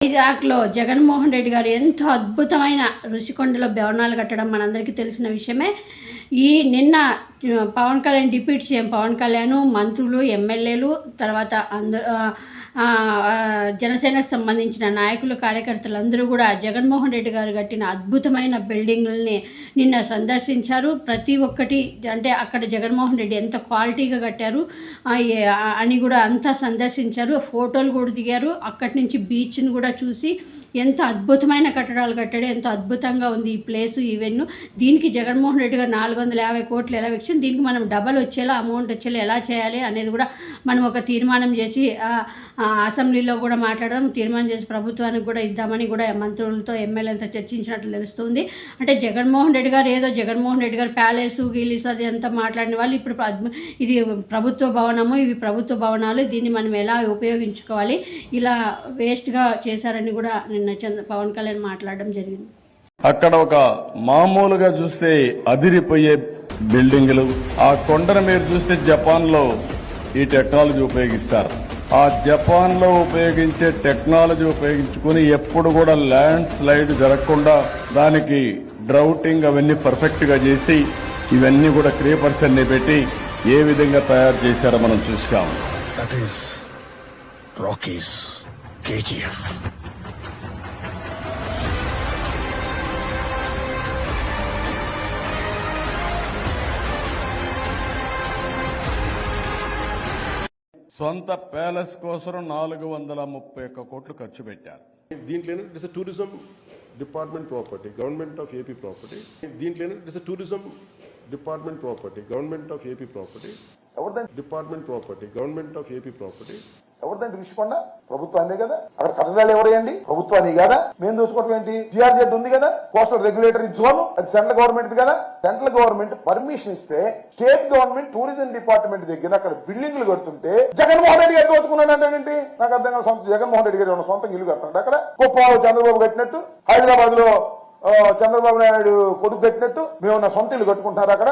వైజాగ్లో జగన్మోహన్ రెడ్డి గారు ఎంతో అద్భుతమైన రుషికొండలో భవనాలు కట్టడం మనందరికీ తెలిసిన విషయమే. ఈ నిన్న పవన్ కళ్యాణ్ డిప్యూటీ సీఎం పవన్ కళ్యాణ్ మంత్రులు ఎమ్మెల్యేలు తర్వాత అందరూ జనసేనకు సంబంధించిన నాయకులు కార్యకర్తలు అందరూ కూడా జగన్మోహన్ రెడ్డి గారు కట్టిన అద్భుతమైన బిల్డింగ్లని నిన్న సందర్శించారు. ప్రతి ఒక్కటి అంటే అక్కడ జగన్మోహన్ రెడ్డి ఎంత క్వాలిటీగా కట్టారు అని కూడా అంతా సందర్శించారు. ఫోటోలు కూడా దిగారు. అక్కడి నుంచి బీచ్ని కూడా చూసి ఎంత అద్భుతమైన కట్టడాలు కట్టాడు ఎంత అద్భుతంగా ఉంది ఈ ప్లేస్ ఈవెన్యూ దీనికి జగన్మోహన్ రెడ్డి గారు నాలుగు వందల యాభై కోట్లు ఎలా వెచ్చింది దీనికి మనం డబల్ వచ్చేలా అమౌంట్ వచ్చేలా ఎలా చేయాలి అనేది కూడా మనం ఒక తీర్మానం చేసి అసెంబ్లీలో కూడా మాట్లాడడం తీర్మానం చేసి ప్రభుత్వానికి కూడా ఇద్దామని కూడా మంత్రులతో ఎమ్మెల్యేలతో చర్చించినట్లు తెలుస్తుంది. అంటే జగన్మోహన్ రెడ్డి గారు ఏదో జగన్మోహన్ రెడ్డి గారు ప్యాలెస్ గీలీస్ అది అంతా మాట్లాడిన వాళ్ళు ఇప్పుడు ఇది ప్రభుత్వ భవనము ఇవి ప్రభుత్వ భవనాలు దీన్ని మనం ఎలా ఉపయోగించుకోవాలి ఇలా వేస్ట్గా చేశారని కూడా నిన్న చంద్ర పవన్ కళ్యాణ్ మాట్లాడడం జరిగింది. అక్కడ ఒక మామూలుగా చూస్తే అదిరిపోయే బిల్డింగులు. ఆ కొండను మీరు చూస్తే జపాన్లో ఈ టెక్నాలజీ ఉపయోగిస్తారు. ఆ జపాన్లో ఉపయోగించే టెక్నాలజీ ఉపయోగించుకుని ఎప్పుడు కూడా ల్యాండ్ స్లైడ్ జరగకుండా దానికి డ్రౌటింగ్ అవన్నీ పర్ఫెక్ట్గా చేసి ఇవన్నీ కూడా క్రీపర్స్ అన్ని పెట్టి ఏ విధంగా తయారు చేశారో మనం చూసాం దట్ ఈస్ రాకీస్ కేజీఎఫ్ సొంత ప్యాలెస్ కోసం నాలుగు వందల ముప్పై ఒక్క కోట్లు ఖర్చు పెట్టారు. దీంట్లో it tourism department property government of AP property. దీంట్లో it tourism department property government of AP property. ఎవరిదండి department property government of AP property. ఎవరిదండి ఋషికొండ ప్రభుత్వాన్ని కదా. అక్కడ కట్టడాలు ఎవరేయండి ప్రభుత్వాన్ని కదా? మేము దోచుకోవటం ఏంటి? జిఆర్జెడ్ ఉంది కదా? కోస్టల్ రెగ్యులేటరీ జోన్ అది సెంట్రల్ గవర్నమెంట్ కదా? సెంట్రల్ గవర్నమెంట్ పర్మిషన్ ఇస్తే స్టేట్ గవర్నమెంట్ టూరిజం డిపార్ట్మెంట్ దగ్గర అక్కడ బిల్డింగ్లు కడుతుంటే జగన్మోహన్ రెడ్డి గారు దోచుకున్నాడు అంటే నాకు అర్థం కాదు సొంత జగన్మోహన్ రెడ్డి గారు ఏమన్నా సొంత ఇల్లు కడతాడు అక్కడ? కుప్పాలు చంద్రబాబు కట్టినట్టు హైదరాబాద్లో చంద్రబాబు నాయుడు కొడుకు కట్టినట్టు మేము సొంత ఇల్లు కట్టుకుంటున్నారు అక్కడ.